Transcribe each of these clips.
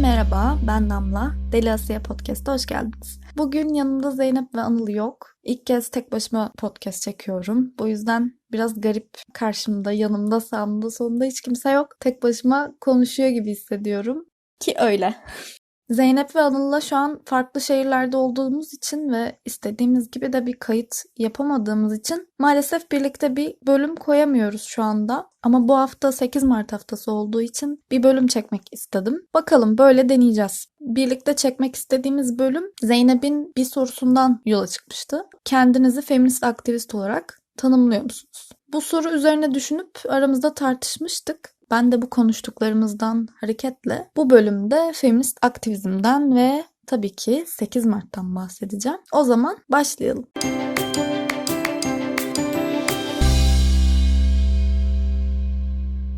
merhaba, ben Damla. Deli Asiye Podcast'a hoş geldiniz. Bugün yanımda Zeynep ve Anıl yok. İlk kez tek başıma podcast çekiyorum. Bu yüzden biraz garip karşımda, yanımda, sağımda, solumda hiç kimse yok. Tek başıma konuşuyor gibi hissediyorum. Ki öyle. Zeynep ve Anıl'la şu an farklı şehirlerde olduğumuz için ve istediğimiz gibi de bir kayıt yapamadığımız için maalesef birlikte bir bölüm koyamıyoruz şu anda. Ama bu hafta 8 Mart haftası olduğu için bir bölüm çekmek istedim. Bakalım böyle deneyeceğiz. Birlikte çekmek istediğimiz bölüm Zeynep'in bir sorusundan yola çıkmıştı. Kendinizi feminist aktivist olarak tanımlıyor musunuz? Bu soru üzerine düşünüp aramızda tartışmıştık. Ben de bu konuştuklarımızdan hareketle bu bölümde feminist aktivizmden ve tabii ki 8 Mart'tan bahsedeceğim. O zaman başlayalım.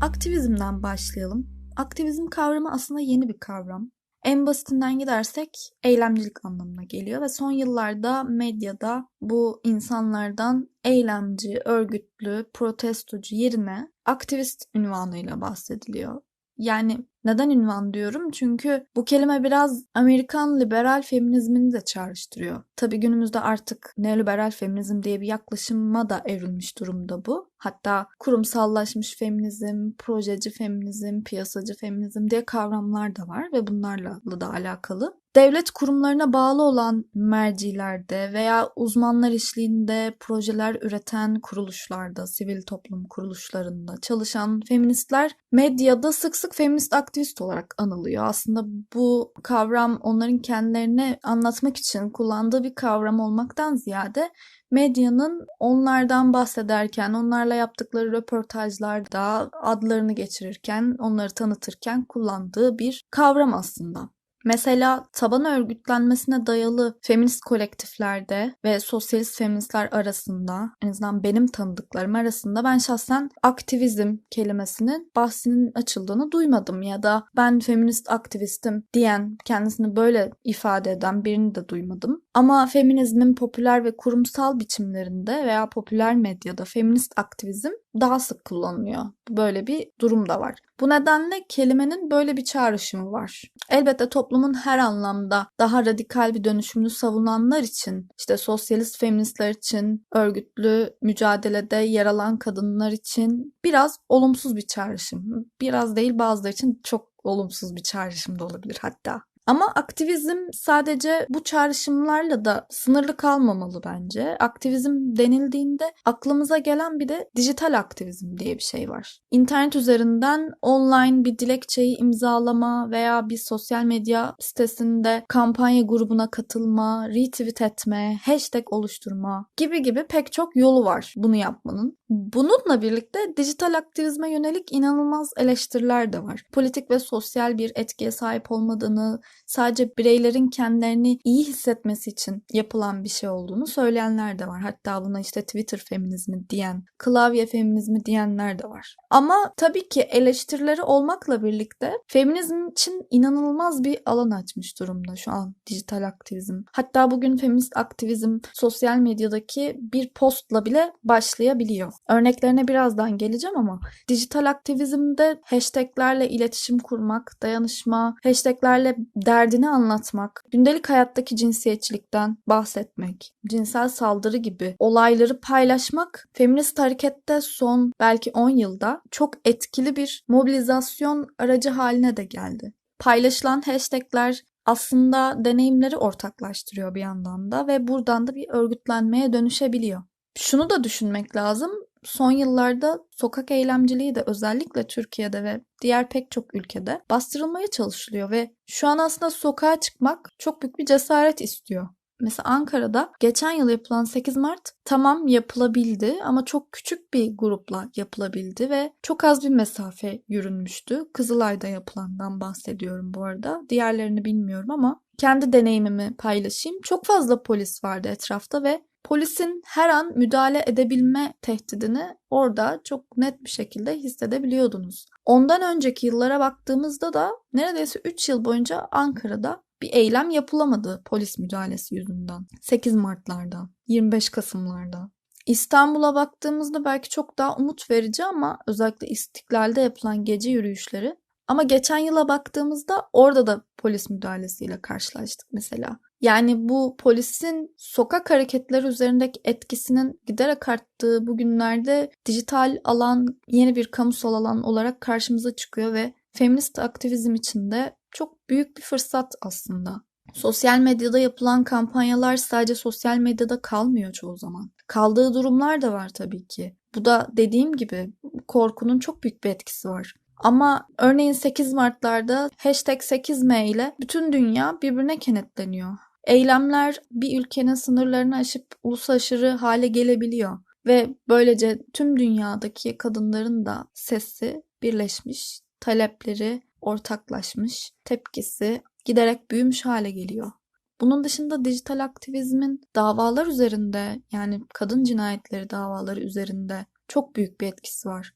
Aktivizmden başlayalım. Aktivizm kavramı aslında yeni bir kavram. En basitinden gidersek eylemcilik anlamına geliyor ve son yıllarda medyada bu insanlardan eylemci, örgütlü, protestocu yerine aktivist ünvanıyla bahsediliyor. Yani neden ünvan diyorum? Çünkü bu kelime biraz Amerikan liberal feminizmini de çağrıştırıyor. Tabii günümüzde artık neoliberal feminizm diye bir yaklaşıma da evrilmiş durumda bu. Hatta kurumsallaşmış feminizm, projeci feminizm, piyasacı feminizm diye kavramlar da var ve bunlarla da alakalı. Devlet kurumlarına bağlı olan mercilerde veya uzmanlar işliğinde projeler üreten kuruluşlarda, sivil toplum kuruluşlarında çalışan feministler medyada sık sık feminist aktivist olarak anılıyor. Aslında bu kavram onların kendilerini anlatmak için kullandığı bir kavram olmaktan ziyade medyanın onlardan bahsederken, onlarla yaptıkları röportajlarda adlarını geçirirken, onları tanıtırken kullandığı bir kavram aslında. Mesela taban örgütlenmesine dayalı feminist kolektiflerde ve sosyalist feministler arasında en azından benim tanıdıklarım arasında ben şahsen aktivizm kelimesinin bahsinin açıldığını duymadım ya da ben feminist aktivistim diyen kendisini böyle ifade eden birini de duymadım. Ama feminizmin popüler ve kurumsal biçimlerinde veya popüler medyada feminist aktivizm daha sık kullanılıyor. Böyle bir durum da var. Bu nedenle kelimenin böyle bir çağrışımı var. Elbette toplumun her anlamda daha radikal bir dönüşümünü savunanlar için, işte sosyalist feministler için, örgütlü mücadelede yer alan kadınlar için biraz olumsuz bir çağrışım. Biraz değil bazıları için çok olumsuz bir çağrışım da olabilir hatta. Ama aktivizm sadece bu çağrışımlarla da sınırlı kalmamalı bence. Aktivizm denildiğinde aklımıza gelen bir de dijital aktivizm diye bir şey var. İnternet üzerinden online bir dilekçeyi imzalama veya bir sosyal medya sitesinde kampanya grubuna katılma, retweet etme, hashtag oluşturma gibi gibi pek çok yolu var bunu yapmanın. Bununla birlikte dijital aktivizme yönelik inanılmaz eleştiriler de var. Politik ve sosyal bir etkiye sahip olmadığını, sadece bireylerin kendilerini iyi hissetmesi için yapılan bir şey olduğunu söyleyenler de var. Hatta buna işte Twitter feminizmi diyen, klavye feminizmi diyenler de var. Ama tabii ki eleştirileri olmakla birlikte feminizm için inanılmaz bir alan açmış durumda şu an dijital aktivizm. Hatta bugün feminist aktivizm sosyal medyadaki bir postla bile başlayabiliyor. Örneklerine birazdan geleceğim ama dijital aktivizmde hashtaglerle iletişim kurmak, dayanışma, hashtaglerle derdini anlatmak, gündelik hayattaki cinsiyetçilikten bahsetmek, cinsel saldırı gibi olayları paylaşmak feminist harekette son belki 10 yılda çok etkili bir mobilizasyon aracı haline de geldi. Paylaşılan hashtagler aslında deneyimleri ortaklaştırıyor bir yandan da ve buradan da bir örgütlenmeye dönüşebiliyor. Şunu da düşünmek lazım son yıllarda sokak eylemciliği de özellikle Türkiye'de ve diğer pek çok ülkede bastırılmaya çalışılıyor ve şu an aslında sokağa çıkmak çok büyük bir cesaret istiyor. Mesela Ankara'da geçen yıl yapılan 8 Mart tamam yapılabildi ama çok küçük bir grupla yapılabildi ve çok az bir mesafe yürünmüştü. Kızılay'da yapılandan bahsediyorum bu arada. Diğerlerini bilmiyorum ama kendi deneyimimi paylaşayım. Çok fazla polis vardı etrafta ve polisin her an müdahale edebilme tehdidini orada çok net bir şekilde hissedebiliyordunuz. Ondan önceki yıllara baktığımızda da neredeyse 3 yıl boyunca Ankara'da bir eylem yapılamadı polis müdahalesi yüzünden. 8 Mart'larda, 25 Kasım'larda. İstanbul'a baktığımızda belki çok daha umut verici ama özellikle İstiklal'de yapılan gece yürüyüşleri Ama geçen yıla baktığımızda orada da polis müdahalesiyle karşılaştık mesela. Yani bu polisin sokak hareketleri üzerindeki etkisinin giderek arttığı bu günlerde dijital alan yeni bir kamusal alan olarak karşımıza çıkıyor ve feminist aktivizm içinde çok büyük bir fırsat aslında. Sosyal medyada yapılan kampanyalar sadece sosyal medyada kalmıyor çoğu zaman. Kaldığı durumlar da var tabii ki. Bu da dediğim gibi korkunun çok büyük bir etkisi var. Ama örneğin 8 Mart'larda hashtag 8M ile bütün dünya birbirine kenetleniyor. Eylemler bir ülkenin sınırlarını aşıp ulusal aşırı hale gelebiliyor. Ve böylece tüm dünyadaki kadınların da sesi birleşmiş, talepleri ortaklaşmış, tepkisi giderek büyümüş hale geliyor. Bunun dışında dijital aktivizmin davalar üzerinde yani kadın cinayetleri davaları üzerinde çok büyük bir etkisi var.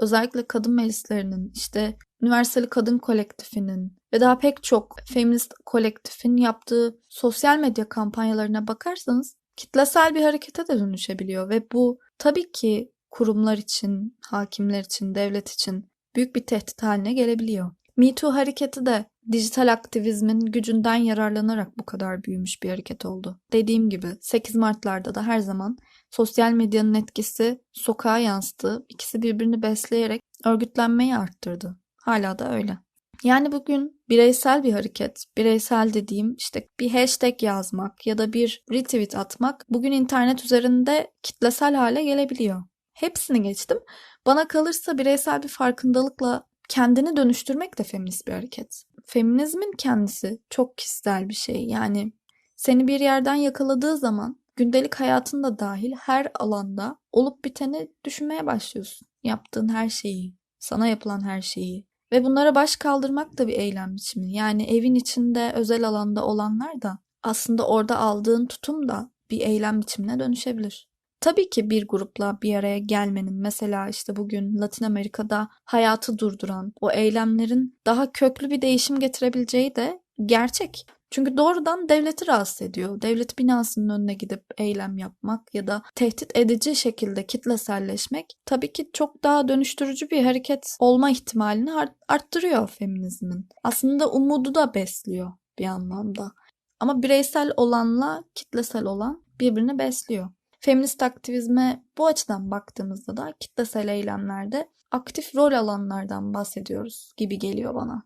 Özellikle kadın meclislerinin, işte Üniversiteli Kadın Kolektifinin ve daha pek çok feminist kolektifin yaptığı sosyal medya kampanyalarına bakarsanız kitlesel bir harekete de dönüşebiliyor ve bu tabii ki kurumlar için, hakimler için, devlet için büyük bir tehdit haline gelebiliyor. Me hareketi de dijital aktivizmin gücünden yararlanarak bu kadar büyümüş bir hareket oldu. Dediğim gibi 8 Mart'larda da her zaman sosyal medyanın etkisi sokağa yansıdı. İkisi birbirini besleyerek örgütlenmeyi arttırdı. Hala da öyle. Yani bugün bireysel bir hareket, bireysel dediğim işte bir hashtag yazmak ya da bir retweet atmak bugün internet üzerinde kitlesel hale gelebiliyor. Hepsini geçtim. Bana kalırsa bireysel bir farkındalıkla kendini dönüştürmek de feminist bir hareket. Feminizmin kendisi çok kişisel bir şey. Yani seni bir yerden yakaladığı zaman gündelik hayatında dahil her alanda olup biteni düşünmeye başlıyorsun. Yaptığın her şeyi, sana yapılan her şeyi. Ve bunlara baş kaldırmak da bir eylem biçimi. Yani evin içinde, özel alanda olanlar da aslında orada aldığın tutum da bir eylem biçimine dönüşebilir. Tabii ki bir grupla bir araya gelmenin mesela işte bugün Latin Amerika'da hayatı durduran o eylemlerin daha köklü bir değişim getirebileceği de gerçek. Çünkü doğrudan devleti rahatsız ediyor. Devlet binasının önüne gidip eylem yapmak ya da tehdit edici şekilde kitleselleşmek tabii ki çok daha dönüştürücü bir hareket olma ihtimalini arttırıyor feminizmin. Aslında umudu da besliyor bir anlamda. Ama bireysel olanla kitlesel olan birbirini besliyor. Feminist aktivizme bu açıdan baktığımızda da kitlesel eylemlerde aktif rol alanlardan bahsediyoruz gibi geliyor bana.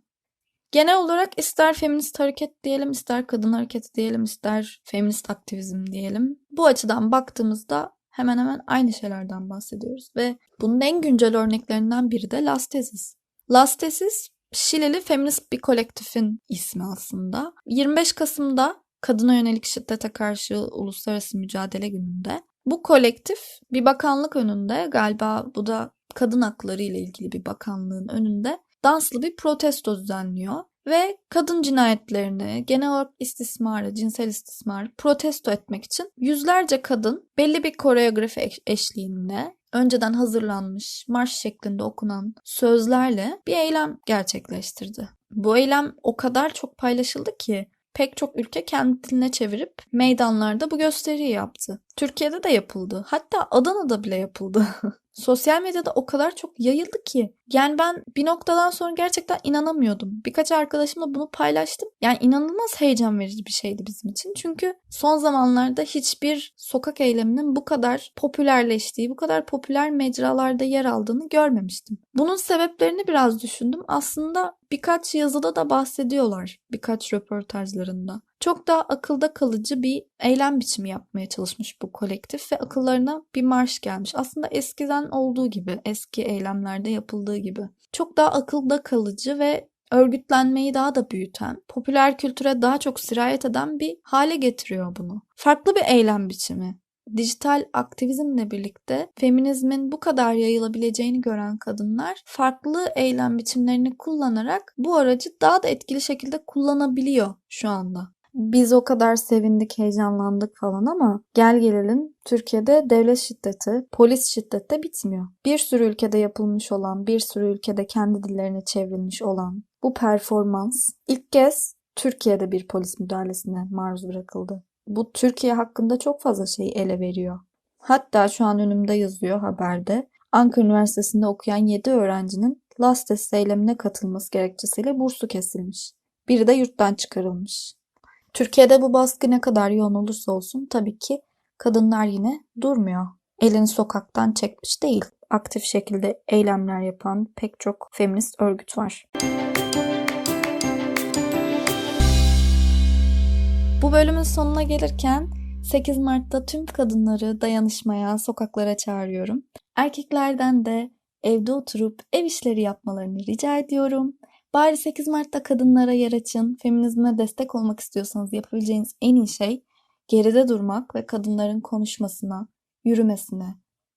Genel olarak ister feminist hareket diyelim, ister kadın hareketi diyelim, ister feminist aktivizm diyelim. Bu açıdan baktığımızda hemen hemen aynı şeylerden bahsediyoruz ve bunun en güncel örneklerinden biri de Lastesis. Lastesis Şileli feminist bir kolektifin ismi aslında. 25 Kasım'da kadına yönelik şiddete karşı uluslararası mücadele gününde bu kolektif bir bakanlık önünde galiba bu da kadın hakları ile ilgili bir bakanlığın önünde danslı bir protesto düzenliyor ve kadın cinayetlerini, genel olarak istismarı, cinsel istismarı protesto etmek için yüzlerce kadın belli bir koreografi eşliğinde önceden hazırlanmış marş şeklinde okunan sözlerle bir eylem gerçekleştirdi. Bu eylem o kadar çok paylaşıldı ki pek çok ülke kendi diline çevirip meydanlarda bu gösteriyi yaptı. Türkiye'de de yapıldı. Hatta Adana'da bile yapıldı. Sosyal medyada o kadar çok yayıldı ki. Yani ben bir noktadan sonra gerçekten inanamıyordum. Birkaç arkadaşımla bunu paylaştım. Yani inanılmaz heyecan verici bir şeydi bizim için. Çünkü son zamanlarda hiçbir sokak eyleminin bu kadar popülerleştiği, bu kadar popüler mecralarda yer aldığını görmemiştim. Bunun sebeplerini biraz düşündüm. Aslında birkaç yazıda da bahsediyorlar. Birkaç röportajlarında çok daha akılda kalıcı bir eylem biçimi yapmaya çalışmış bu kolektif ve akıllarına bir marş gelmiş. Aslında eskiden olduğu gibi, eski eylemlerde yapıldığı gibi. Çok daha akılda kalıcı ve örgütlenmeyi daha da büyüten, popüler kültüre daha çok sirayet eden bir hale getiriyor bunu. Farklı bir eylem biçimi. Dijital aktivizmle birlikte feminizmin bu kadar yayılabileceğini gören kadınlar farklı eylem biçimlerini kullanarak bu aracı daha da etkili şekilde kullanabiliyor şu anda biz o kadar sevindik, heyecanlandık falan ama gel gelelim Türkiye'de devlet şiddeti, polis şiddeti de bitmiyor. Bir sürü ülkede yapılmış olan, bir sürü ülkede kendi dillerine çevrilmiş olan bu performans ilk kez Türkiye'de bir polis müdahalesine maruz bırakıldı. Bu Türkiye hakkında çok fazla şey ele veriyor. Hatta şu an önümde yazıyor haberde. Ankara Üniversitesi'nde okuyan 7 öğrencinin Lastes eylemine katılması gerekçesiyle bursu kesilmiş. Biri de yurttan çıkarılmış. Türkiye'de bu baskı ne kadar yoğun olursa olsun tabii ki kadınlar yine durmuyor. Elini sokaktan çekmiş değil. Aktif şekilde eylemler yapan pek çok feminist örgüt var. Bu bölümün sonuna gelirken 8 Mart'ta tüm kadınları dayanışmaya, sokaklara çağırıyorum. Erkeklerden de evde oturup ev işleri yapmalarını rica ediyorum. Bari 8 Mart'ta kadınlara yer açın. Feminizme destek olmak istiyorsanız yapabileceğiniz en iyi şey geride durmak ve kadınların konuşmasına, yürümesine,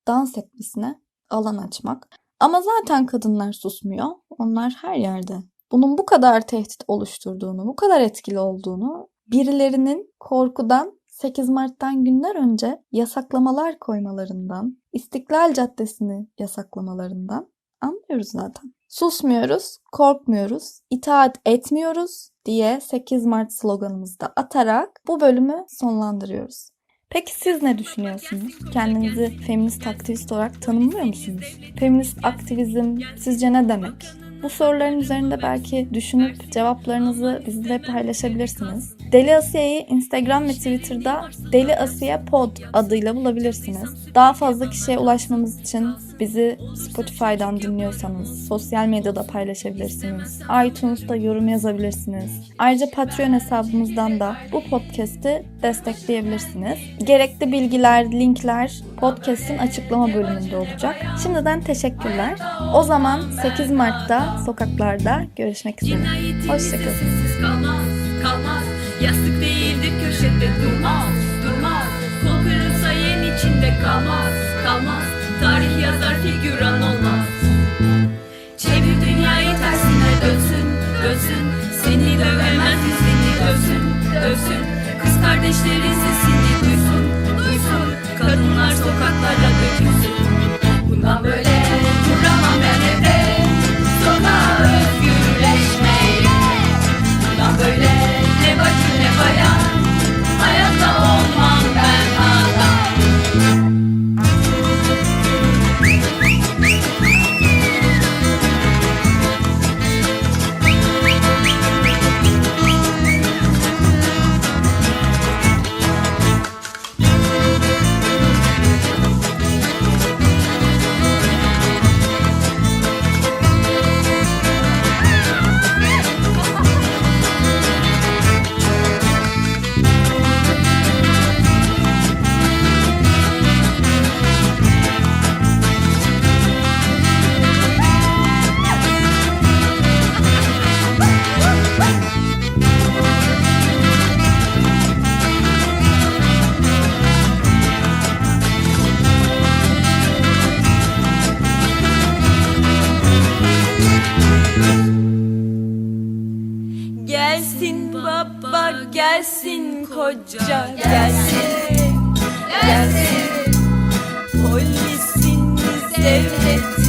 dans etmesine alan açmak. Ama zaten kadınlar susmuyor. Onlar her yerde. Bunun bu kadar tehdit oluşturduğunu, bu kadar etkili olduğunu birilerinin korkudan 8 Mart'tan günler önce yasaklamalar koymalarından, İstiklal Caddesi'ni yasaklamalarından anlıyoruz zaten. Susmuyoruz, korkmuyoruz, itaat etmiyoruz diye 8 Mart sloganımızı da atarak bu bölümü sonlandırıyoruz. Peki siz ne düşünüyorsunuz? Kendinizi feminist aktivist olarak tanımlıyor musunuz? Feminist aktivizm sizce ne demek? Bu soruların üzerinde belki düşünüp cevaplarınızı bizle paylaşabilirsiniz. Deli Asiye'yi Instagram ve Twitter'da Deli Asiye Pod adıyla bulabilirsiniz. Daha fazla kişiye ulaşmamız için bizi Spotify'dan dinliyorsanız sosyal medyada paylaşabilirsiniz. iTunes'ta yorum yazabilirsiniz. Ayrıca Patreon hesabımızdan da bu podcast'i destekleyebilirsiniz. Gerekli bilgiler, linkler podcast'in açıklama bölümünde olacak. Şimdiden teşekkürler. O zaman 8 Mart'ta sokaklarda görüşmek üzere. Hoşçakalın. Kalmaz, kalmaz Yastık değildir köşede durmaz, durmaz Kol kırılsa yen içinde kalmaz, kalmaz Tarih yazar figüran olmaz Çevir dünyayı tersine dönsün, dönsün Seni dövemez seni dövsün, dövsün Kız kardeşlerin sesini Gelsin baba gelsin koca gelsin. Gelsin. Polisiniz devlet